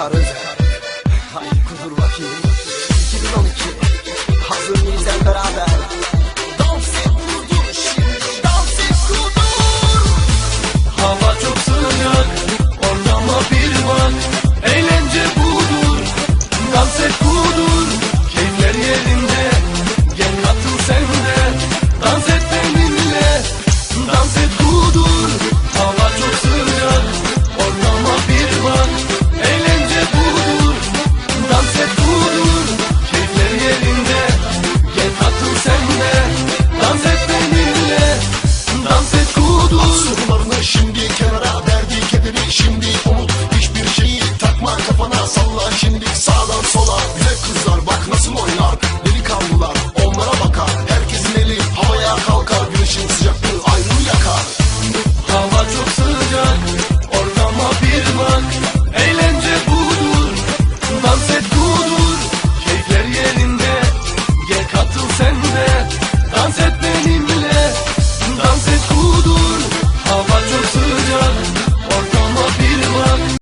çıkarız. Haydi kudur bakayım. 2012 Şimdi kenara verdi kepini şimdi umut. Hiçbir şeyi takma kafana salla Şimdi sağdan sola. Bile kızla